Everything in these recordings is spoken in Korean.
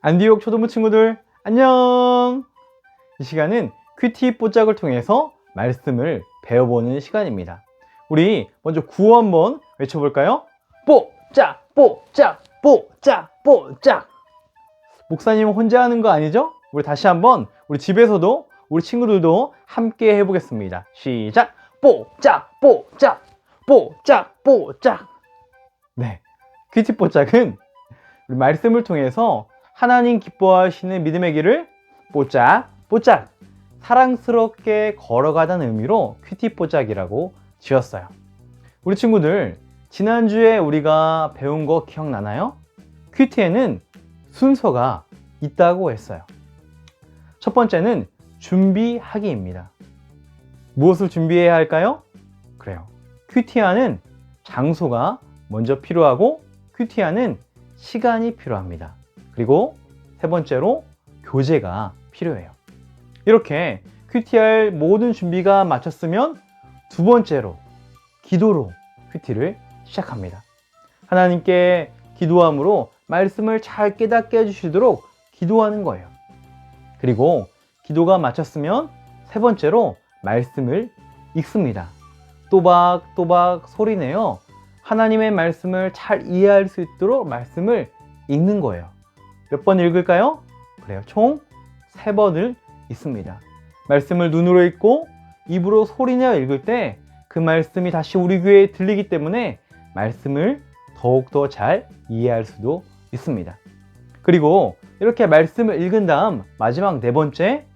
안디옥 초등부 친구들 안녕! 이 시간은 큐티 뽀짝을 통해서 말씀을 배워보는 시간입니다. 우리 먼저 구호 한번 외쳐볼까요? 뽀짝 뽀짝 뽀짝 뽀짝 목사님 혼자 하는 거 아니죠? 우리 다시 한번 우리 집에서도 우리 친구들도 함께 해보겠습니다. 시작! 뽀짝 뽀짝 뽀짝 뽀짝 네, 큐티 뽀짝은 우리 말씀을 통해서 하나님 기뻐하시는 믿음의 길을 뽀짝 뽀짝 사랑스럽게 걸어가다는 의미로 큐티 뽀짝이라고 지었어요. 우리 친구들 지난주에 우리가 배운 거 기억나나요? 큐티에는 순서가 있다고 했어요. 첫 번째는 준비하기입니다. 무엇을 준비해야 할까요? 그래요. 큐티하는 장소가 먼저 필요하고 큐티하는 시간이 필요합니다. 그리고 세 번째로 교재가 필요해요. 이렇게 큐티할 모든 준비가 마쳤으면 두 번째로 기도로 큐티를 시작합니다. 하나님께 기도함으로 말씀을 잘 깨닫게 해주시도록 기도하는 거예요. 그리고 기도가 마쳤으면 세 번째로 말씀을 읽습니다. 또박또박 소리내어 하나님의 말씀을 잘 이해할 수 있도록 말씀을 읽는 거예요. 몇 번 읽을까요? 그래요. 총 세 번을 읽습니다. 말씀을 눈으로 읽고 입으로 소리내어 읽을 때 그 말씀이 다시 우리 귀에 들리기 때문에 말씀을 더욱더 잘 이해할 수도 있습니다. 그리고 이렇게 말씀을 읽은 다음 마지막 네 번째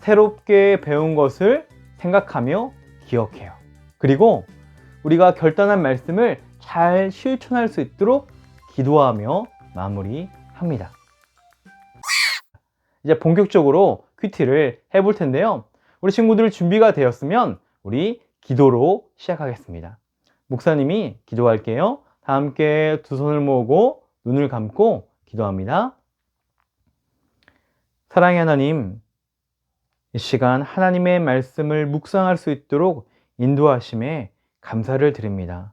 새롭게 배운 것을 생각하며 기억해요. 그리고 우리가 결단한 말씀을 잘 실천할 수 있도록 기도하며 마무리합니다. 이제 본격적으로 큐티를 해볼 텐데요. 우리 친구들 준비가 되었으면 우리 기도로 시작하겠습니다. 목사님이 기도할게요. 다 함께 두 손을 모으고 눈을 감고 기도합니다. 사랑의 하나님, 이 시간 하나님의 말씀을 묵상할 수 있도록 인도하심에 감사를 드립니다.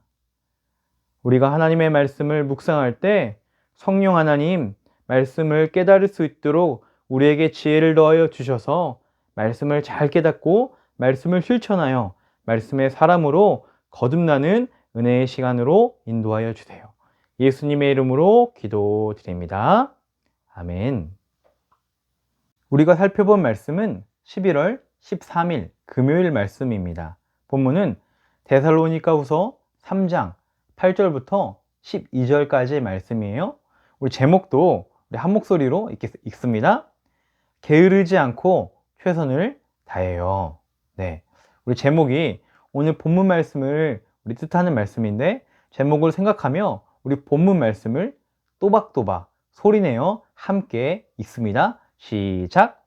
우리가 하나님의 말씀을 묵상할 때 성령 하나님 말씀을 깨달을 수 있도록 우리에게 지혜를 더하여 주셔서 말씀을 잘 깨닫고 말씀을 실천하여 말씀의 사람으로 거듭나는 은혜의 시간으로 인도하여 주세요. 예수님의 이름으로 기도드립니다. 아멘. 우리가 살펴본 말씀은 11월 13일 금요일 말씀입니다. 본문은 데살로니가 후서 3장 8절부터 12절까지의 말씀이에요. 우리 제목도 우리 한 목소리로 읽습니다. 게으르지 않고 최선을 다해요. 네. 우리 제목이 오늘 본문 말씀을 우리 뜻하는 말씀인데 제목을 생각하며 우리 본문 말씀을 또박또박 소리내어 함께 읽습니다. 시작.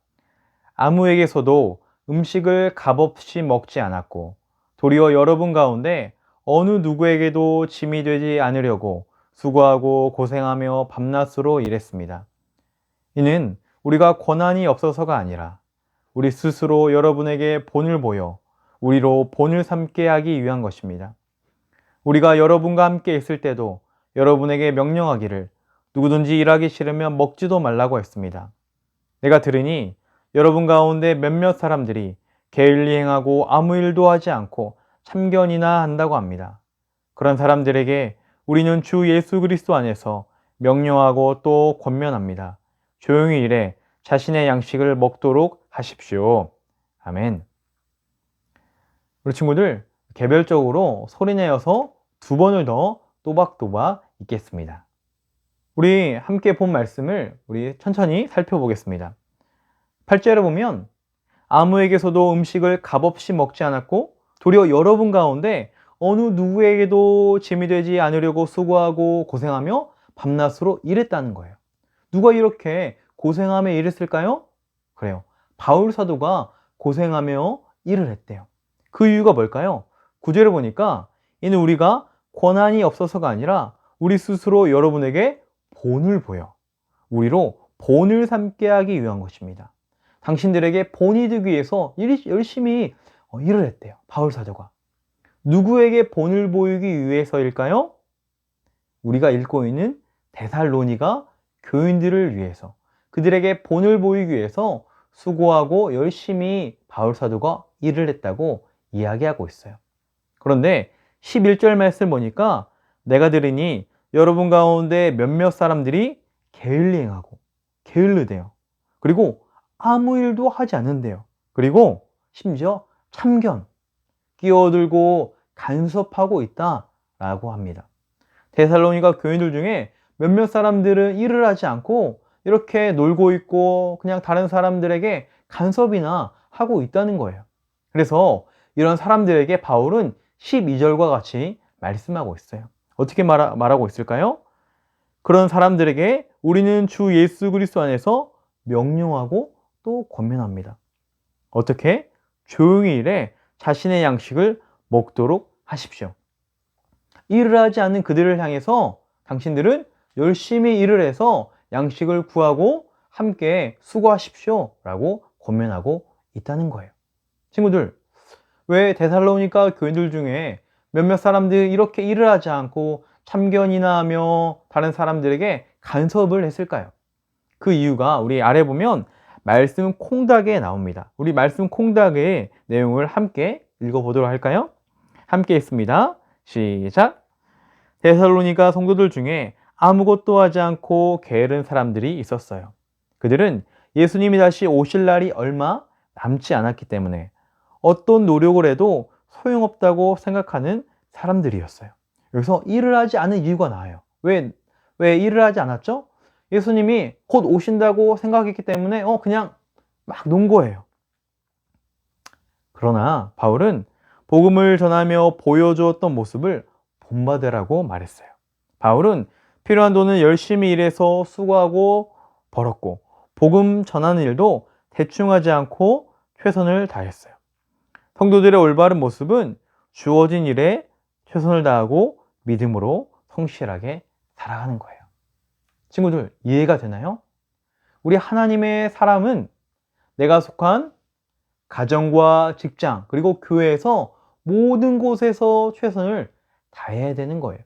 아무에게서도 음식을 값없이 먹지 않았고 도리어 여러분 가운데 어느 누구에게도 짐이 되지 않으려고 수고하고 고생하며 밤낮으로 일했습니다. 이는 우리가 권한이 없어서가 아니라 우리 스스로 여러분에게 본을 보여 우리로 본을 삼게 하기 위한 것입니다. 우리가 여러분과 함께 있을 때도 여러분에게 명령하기를 누구든지 일하기 싫으면 먹지도 말라고 했습니다. 내가 들으니 여러분 가운데 몇몇 사람들이 게을리 행하고 아무 일도 하지 않고 참견이나 한다고 합니다. 그런 사람들에게 우리는 주 예수 그리스도 안에서 명령하고 또 권면합니다. 조용히 일해 자신의 양식을 먹도록 하십시오. 아멘. 우리 친구들 개별적으로 소리내어서 두 번을 더 또박또박 읽겠습니다. 우리 함께 본 말씀을 우리 천천히 살펴보겠습니다. 8절에 보면 아무에게서도 음식을 값없이 먹지 않았고 도리어 여러분 가운데 어느 누구에게도 짐이 되지 않으려고 수고하고 고생하며 밤낮으로 일했다는 거예요. 누가 이렇게 고생하며 일했을까요? 그래요. 바울 사도가 고생하며 일을 했대요. 그 이유가 뭘까요? 구절을 보니까 이는 우리가 권한이 없어서가 아니라 우리 스스로 여러분에게 본을 보여 우리로 본을 삼게 하기 위한 것입니다. 당신들에게 본이 되기 위해서 열심히 어, 일을 했대요. 바울 사도가. 누구에게 본을 보이기 위해서일까요? 우리가 읽고 있는 데살로니가 교인들을 위해서 그들에게 본을 보이기 위해서 수고하고 열심히 바울 사도가 일을 했다고 이야기하고 있어요. 그런데 11절 말씀 보니까 내가 들으니 여러분 가운데 몇몇 사람들이 게을리행하고 게을르대요. 그리고 아무 일도 하지 않는데요. 그리고 심지어 참견, 끼어들고 간섭하고 있다라고 합니다. 데살로니가 교인들 중에 몇몇 사람들은 일을 하지 않고 이렇게 놀고 있고 그냥 다른 사람들에게 간섭이나 하고 있다는 거예요. 그래서 이런 사람들에게 바울은 12절과 같이 말씀하고 있어요. 어떻게 말하, 말하고 있을까요? 그런 사람들에게 우리는 주 예수 그리스도 안에서 명령하고 또 권면합니다. 어떻게? 조용히 일해 자신의 양식을 먹도록 하십시오. 일을 하지 않는 그들을 향해서 당신들은 열심히 일을 해서 양식을 구하고 함께 수고하십시오. 라고 권면하고 있다는 거예요. 친구들, 왜 데살로니가 교인들 중에 몇몇 사람들이 이렇게 일을 하지 않고 참견이나 하며 다른 사람들에게 간섭을 했을까요? 그 이유가 우리 아래 보면 말씀 콩닥에 나옵니다. 우리 말씀 콩닥의 내용을 함께 읽어보도록 할까요? 함께 있습니다. 시작. 데살로니가 성도들 중에 아무것도 하지 않고 게으른 사람들이 있었어요. 그들은 예수님이 다시 오실 날이 얼마 남지 않았기 때문에 어떤 노력을 해도 소용없다고 생각하는 사람들이었어요. 여기서 일을 하지 않은 이유가 나와요. 왜, 왜 일을 하지 않았죠? 예수님이 곧 오신다고 생각했기 때문에 어, 그냥 막 논 거예요. 그러나 바울은 복음을 전하며 보여주었던 모습을 본받으라고 말했어요. 바울은 필요한 돈은 열심히 일해서 수고하고 벌었고 복음 전하는 일도 대충 하지 않고 최선을 다했어요. 성도들의 올바른 모습은 주어진 일에 최선을 다하고 믿음으로 성실하게 살아가는 거예요. 친구들, 이해가 되나요? 우리 하나님의 사람은 내가 속한 가정과 직장, 그리고 교회에서 모든 곳에서 최선을 다해야 되는 거예요.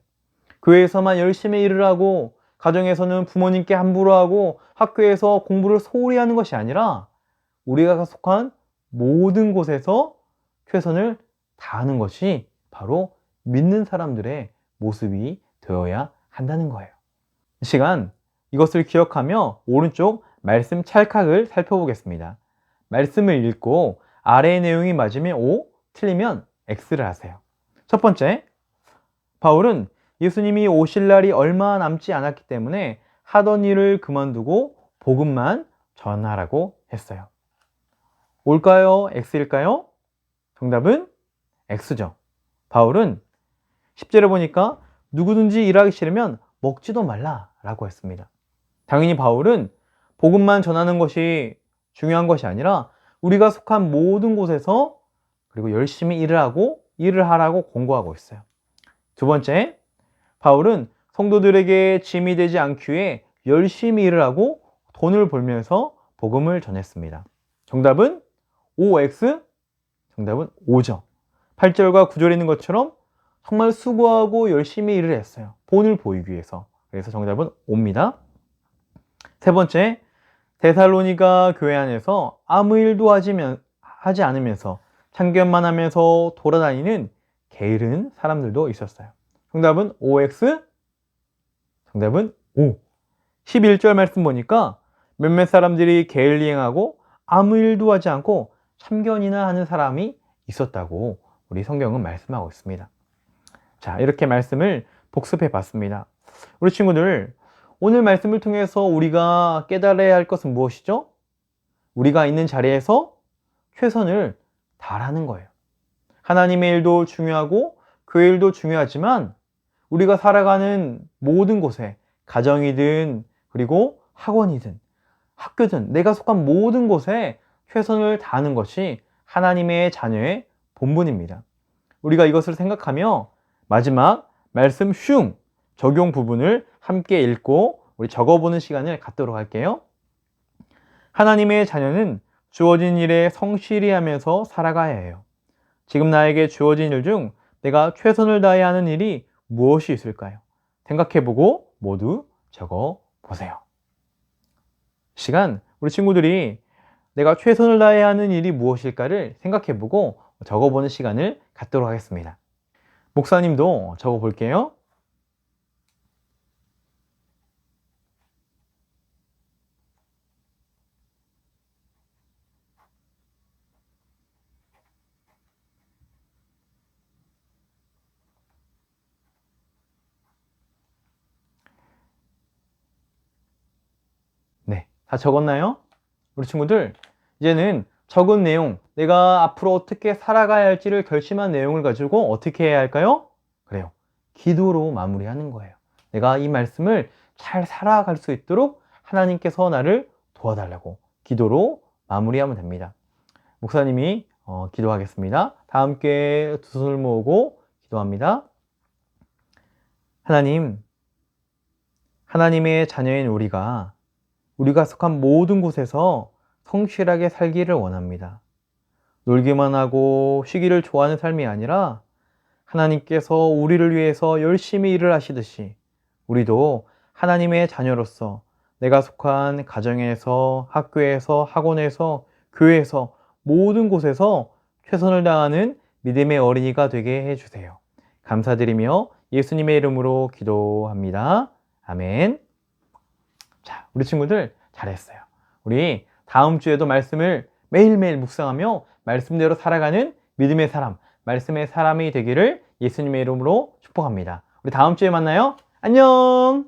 교회에서만 열심히 일을 하고, 가정에서는 부모님께 함부로 하고, 학교에서 공부를 소홀히 하는 것이 아니라, 우리가 속한 모든 곳에서 최선을 다하는 것이 바로 믿는 사람들의 모습이 되어야 한다는 거예요. 이 시간 이것을 기억하며 오른쪽 말씀 찰칵을 살펴보겠습니다. 말씀을 읽고 아래의 내용이 맞으면 O, 틀리면 X를 하세요. 첫 번째, 바울은 예수님이 오실 날이 얼마 남지 않았기 때문에 하던 일을 그만두고 복음만 전하라고 했어요. 올까요? X일까요? 정답은 X죠. 바울은 10절에 보니까 누구든지 일하기 싫으면 먹지도 말라라고 했습니다. 당연히 바울은 복음만 전하는 것이 중요한 것이 아니라 우리가 속한 모든 곳에서 그리고 열심히 일을 하고 일을 하라고 공고하고 있어요. 두 번째, 바울은 성도들에게 짐이 되지 않기 위해 열심히 일을 하고 돈을 벌면서 복음을 전했습니다. 정답은 OX, 정답은 5죠. 8절과 9절에 있는 것처럼 정말 수고하고 열심히 일을 했어요. 본을 보이기 위해서. 그래서 정답은 5입니다. 세 번째, 데살로니가 교회 안에서 아무 일도 하지면, 하지 않으면서 참견만 하면서 돌아다니는 게으른 사람들도 있었어요. 정답은 OX, 정답은 5. 11절 말씀 보니까 몇몇 사람들이 게을리행하고 아무 일도 하지 않고 참견이나 하는 사람이 있었다고 우리 성경은 말씀하고 있습니다. 자, 이렇게 말씀을 복습해 봤습니다. 우리 친구들, 오늘 말씀을 통해서 우리가 깨달아야 할 것은 무엇이죠? 우리가 있는 자리에서 최선을 다하는 거예요. 하나님의 일도 중요하고 교회 일도 중요하지만 우리가 살아가는 모든 곳에 가정이든 그리고 학원이든 학교든 내가 속한 모든 곳에 최선을 다하는 것이 하나님의 자녀의 본분입니다. 우리가 이것을 생각하며 마지막 말씀 슝 적용 부분을 함께 읽고 우리 적어보는 시간을 갖도록 할게요. 하나님의 자녀는 주어진 일에 성실히 하면서 살아가야 해요. 지금 나에게 주어진 일 중 내가 최선을 다해야 하는 일이 무엇이 있을까요? 생각해보고 모두 적어 보세요. 시간 우리 친구들이 내가 최선을 다해야 하는 일이 무엇일까를 생각해보고 적어보는 시간을 갖도록 하겠습니다. 목사님도 적어볼게요. 네, 다 적었나요? 우리 친구들, 이제는 적은 내용, 내가 앞으로 어떻게 살아가야 할지를 결심한 내용을 가지고 어떻게 해야 할까요? 그래요. 기도로 마무리하는 거예요. 내가 이 말씀을 잘 살아갈 수 있도록 하나님께서 나를 도와달라고 기도로 마무리하면 됩니다. 목사님이 어, 기도하겠습니다. 다 함께 두 손을 모으고 기도합니다. 하나님, 하나님의 자녀인 우리가 우리가 속한 모든 곳에서 성실하게 살기를 원합니다. 놀기만 하고 쉬기를 좋아하는 삶이 아니라 하나님께서 우리를 위해서 열심히 일을 하시듯이 우리도 하나님의 자녀로서 내가 속한 가정에서 학교에서 학원에서 교회에서 모든 곳에서 최선을 다하는 믿음의 어린이가 되게 해주세요. 감사드리며 예수님의 이름으로 기도합니다. 아멘. 자, 우리 친구들 잘했어요. 우리 다음 주에도 말씀을 매일매일 묵상하며 말씀대로 살아가는 믿음의 사람, 말씀의 사람이 되기를 예수님의 이름으로 축복합니다. 우리 다음 주에 만나요. 안녕!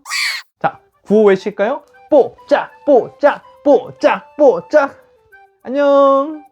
자, 구호 외칠까요? 뽀짝, 뽀짝, 뽀짝, 뽀짝! 안녕!